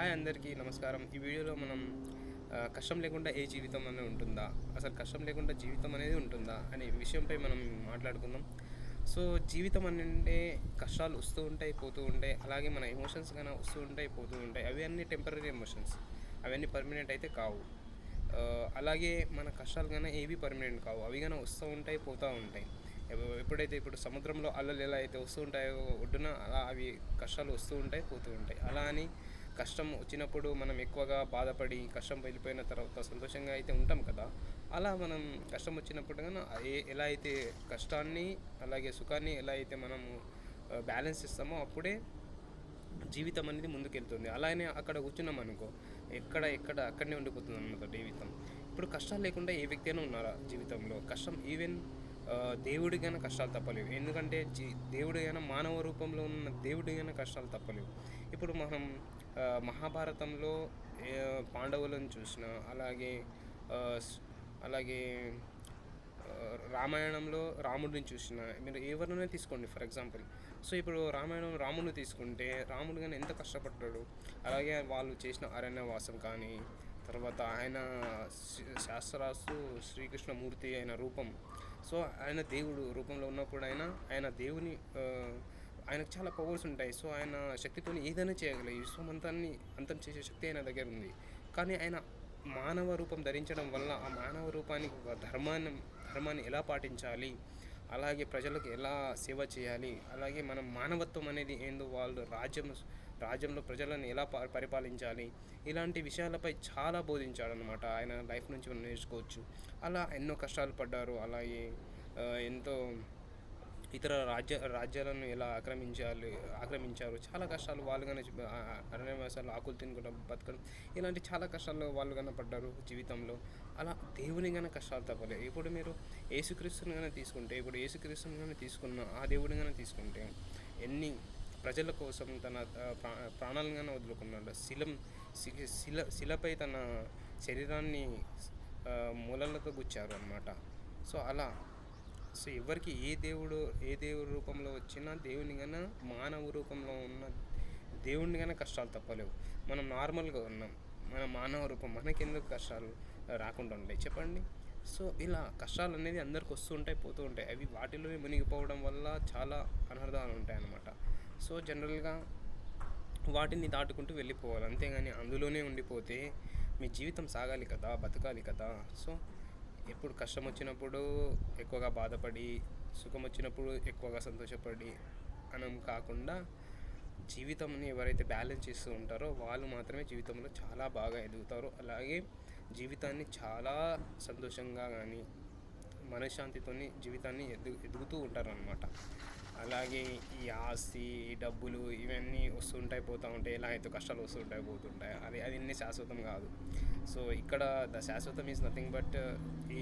Hi అందరికీ నమస్కారం. ఈ వీడియోలో మనం కష్టం లేకుండా ఏ జీవితం అనేది ఉంటుందా? అసలు కష్టం లేకుండా జీవితం అనేది ఉంటుందా? అనే విషయంపై మనం మాట్లాడుకుందాం. సో జీవితం అంటే కష్టాలు వస్తూ ఉంటాయి పోతూ ఉంటాయి. అలాగే మన ఎమోషన్స్ కన్నా వస్తూ ఉంటాయి పోతూ ఉంటాయి. అవి అన్నీ టెంపరీ ఎమోషన్స్. అవన్నీ పర్మనెంట్ అయితే కావు. అలాగే మన కష్టాలు కన్నా ఏవి పర్మనెంట్ కావు? అవి కన్నా వస్తూ ఉంటాయి పోతూ ఉంటాయి. ఎప్పుడైతే ఇప్పుడు సముద్రంలో అల్లలు ఎలా అయితే వస్తూ ఉంటాయో ఒడ్డున అలా అవి కష్టాలు వస్తూ ఉంటాయి పోతూ ఉంటాయి. అలా అని కష్టం వచ్చినప్పుడు మనం ఎక్కువగా బాధపడి కష్టం వెళ్ళిపోయిన తర్వాత సంతోషంగా అయితే ఉంటాం కదా. అలా మనం కష్టం వచ్చినప్పుడు కానీ ఏ- ఎలా అయితే కష్టాన్ని అలాగే సుఖాన్ని ఎలా అయితే మనము బ్యాలెన్స్ ఇస్తామో అప్పుడే జీవితం అనేది ముందుకెళ్తుంది. అలానే అక్కడ కూర్చున్నాం అనుకో ఎక్కడ ఎక్కడ అక్కడనే ఉండిపోతుంది అన్నమాట జీవితం. ఇప్పుడు కష్టాలు లేకుండా ఏ వ్యక్తి అయినా ఉన్నారా జీవితంలో? కష్టం ఈవెన్ దేవుడికైనా కష్టాలు తప్పలేవు. ఎందుకంటే జీ దేవుడికైనా మానవ రూపంలో ఉన్న దేవుడికైనా కష్టాలు తప్పలేవు. ఇప్పుడు మనం మహాభారతంలో పాండవులను చూసిన అలాగే అలాగే రామాయణంలో రాముడిని చూసిన మీరు ఎవరినైనా తీసుకోండి ఫర్ ఎగ్జాంపుల్. సో ఇప్పుడు రామాయణం రాముడిని తీసుకుంటే రాముడు కానీ ఎంత కష్టపడ్డాడు? అలాగే వాళ్ళు చేసిన అరణ్యవాసం కానీ తర్వాత ఆయన శాస్త్రాస్తు శ్రీకృష్ణమూర్తి అయిన రూపం. సో ఆయన దేవుడు రూపంలో ఉన్నప్పుడు ఆయన ఆయన దేవుని ఆయనకు చాలా పవర్స్ ఉంటాయి. సో ఆయన శక్తితో ఏదైనా చేయగలరు ఈ విశ్వం అంతం చేసే శక్తి ఆయన దగ్గర ఉంది. కానీ ఆయన మానవ రూపం ధరించడం వల్ల ఆ మానవ రూపానికి ఒక ధర్మాన్ని ధర్మాన్ని ఎలా పాటించాలి? అలాగే ప్రజలకు ఎలా సేవ చేయాలి? అలాగే మనం మానవత్వం అనేది ఏందో వాళ్ళు రాజ్యం రాజ్యంలో ప్రజలను ఎలా ప- పరిపాలించాలి ఇలాంటి విషయాలపై చాలా బోధించాడనమాట ఆయన లైఫ్ నుంచి మనం నేర్చుకోవచ్చు. అలా ఎన్నో కష్టాలు పడ్డారు. అలాగే ఎంతో ఇతర రాజ్య రాజ్యాలను ఎలా ఆక్రమించాలి ఆక్రమించారు. చాలా కష్టాలు వాళ్ళుగానే అరణ్యవాసాలు ఆకులు తినకుండా బతకడం ఇలాంటి చాలా కష్టాలు వాళ్ళుగానే పడ్డారు జీవితంలో. అలా దేవుని కానీ కష్టాలు తప్పలేదు ఇప్పుడు మీరు ఏసుక్రీస్తుని కానీ తీసుకుంటే ఇప్పుడు ఏసుక్రీస్తుని కానీ తీసుకున్న ఆ దేవుడిగానే తీసుకుంటే ఎన్ని ప్రజల కోసం తన ప్రా ప్రాణాలను వదులుకున్నాడు. శిలం శి- శిల శిలపై తన శరీరాన్ని మూలలతో గుచ్చారు అనమాట సో అలా. సో ఎవరికి ఏ దేవుడు ఏ దేవుడి రూపంలో వచ్చినా దేవుని కన్నా మానవ రూపంలో ఉన్న దేవుడిని కన్నా కష్టాలు తప్పలేవు. మనం నార్మల్గా ఉన్నాం. మన మానవ రూపం మనకెందుకు కష్టాలు రాకుండా ఉంటాయి చెప్పండి? సో ఇలా కష్టాలు అనేది అందరికి వస్తూ ఉంటాయి పోతూ ఉంటాయి. అవి వాటిలోనే మునిగిపోవడం వల్ల చాలా అనర్థాలు ఉంటాయి అన్నమాట సో జనరల్గా వాటిని దాటుకుంటూ వెళ్ళిపోవాలి. అంతేగాని అందులోనే ఉండిపోతే మీ జీవితం సాగాలి కదా బతకాలి కదా. సో ఎప్పుడు కష్టం వచ్చినప్పుడు ఎక్కువగా బాధపడి సుఖం వచ్చినప్పుడు ఎక్కువగా సంతోషపడి మనం కాకుండా జీవితంని ఎవరైతే బ్యాలెన్స్ చేస్తూ ఉంటారో వాళ్ళు మాత్రమే జీవితంలో చాలా బాగా ఎదుగుతారు. అలాగే జీవితాన్ని చాలా సంతోషంగా కానీ మనశ్శాంతితోని జీవితాన్ని ఎదు ఎదుగుతూ ఉంటారు అన్నమాట అలాగే ఈ ఆస్తి ఈ డబ్బులు ఇవన్నీ వస్తుంటాయి పోతూ ఉంటాయి. ఎలా అయితే కష్టాలు వస్తుంటాయి పోతుంటాయి. అది అది అన్ని శాశ్వతం కాదు. సో ఇక్కడ ద శాశ్వతం ఈజ్ నథింగ్ బట్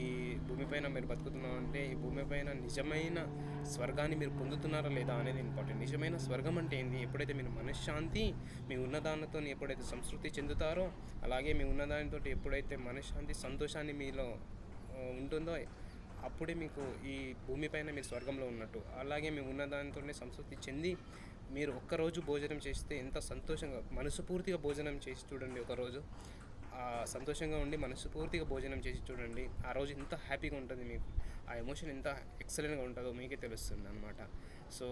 ఈ భూమిపైన మీరు బతుకుతున్నారంటే ఈ భూమిపైన నిజమైన స్వర్గాన్ని మీరు పొందుతున్నారా లేదా అనేది ఇంపార్టెంట్. నిజమైన స్వర్గం అంటే ఏంది? ఎప్పుడైతే మీరు మనశ్శాంతి మీ ఉన్నదానితో ఎప్పుడైతే సంస్కృతి చెందుతారో అలాగే మీ ఉన్నదానితో ఎప్పుడైతే మనశ్శాంతి సంతోషాన్ని మీలో ఉంటుందో అప్పుడే మీకు ఈ భూమిపైన మీరు స్వర్గంలో ఉన్నట్టు. అలాగే మీ ఉన్నదానితోనే సంతృప్తి చెంది మీరు ఒక్కరోజు భోజనం చేస్తే ఎంత సంతోషంగా మనసుపూర్తిగా భోజనం చేసి చూడండి ఒకరోజు. సంతోషంగా ఉండి మనసుపూర్తిగా భోజనం చేసి చూడండి. ఆ రోజు ఎంత హ్యాపీగా ఉంటుంది మీకు. ఆ ఎమోషన్ ఎంత ఎక్సలెంట్గా ఉంటుందో మీకే తెలుస్తుంది అనమాట సో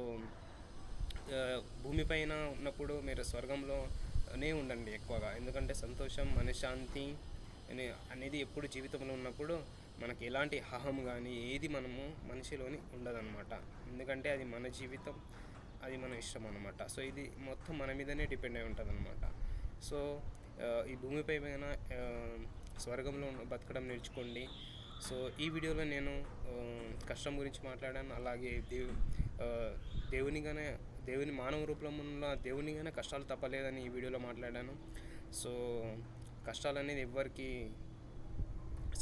భూమిపైన ఉన్నప్పుడు మీరు స్వర్గంలోనే ఉండండి ఎక్కువగా. ఎందుకంటే సంతోషం మనశ్శాంతి అనే అనేది ఎప్పుడు జీవితంలో ఉన్నప్పుడు మనకి ఎలాంటి అహం కానీ ఏది మనము మనిషిలోని ఉండదన్నమాట. ఎందుకంటే అది మన జీవితం అది మన ఇష్టం అనమాట సో ఇది మొత్తం మన మీదనే డిపెండ్ అయి ఉంటుంది అనమాట సో ఈ భూమిపై పైన స్వర్గంలో ఉన్న- బతకడం నేర్చుకోండి. సో ఈ వీడియోలో నేను కష్టం గురించి మాట్లాడాను. అలాగే దేవు దేవునిగానే దేవుని మానవ రూపంలో ఉన్న దేవునిగానే కష్టాలు తప్పలేదని ఈ వీడియోలో మాట్లాడాను. సో కష్టాలు అనేది ఎవరికి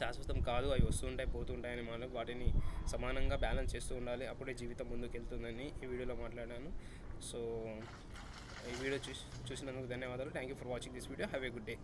శాశ్వతం కాదు. అవి వస్తుంటాయి పోతుంటాయని మనం వాటిని సమానంగా బ్యాలెన్స్ చేస్తూ ఉండాలి. అప్పుడే జీవితం ముందుకెళ్తుందని ఈ వీడియోలో మాట్లాడాను. సో ఈ వీడియో చూసి చూసినందుకు ధన్యవాదాలు. Thank you for watching this video have a good day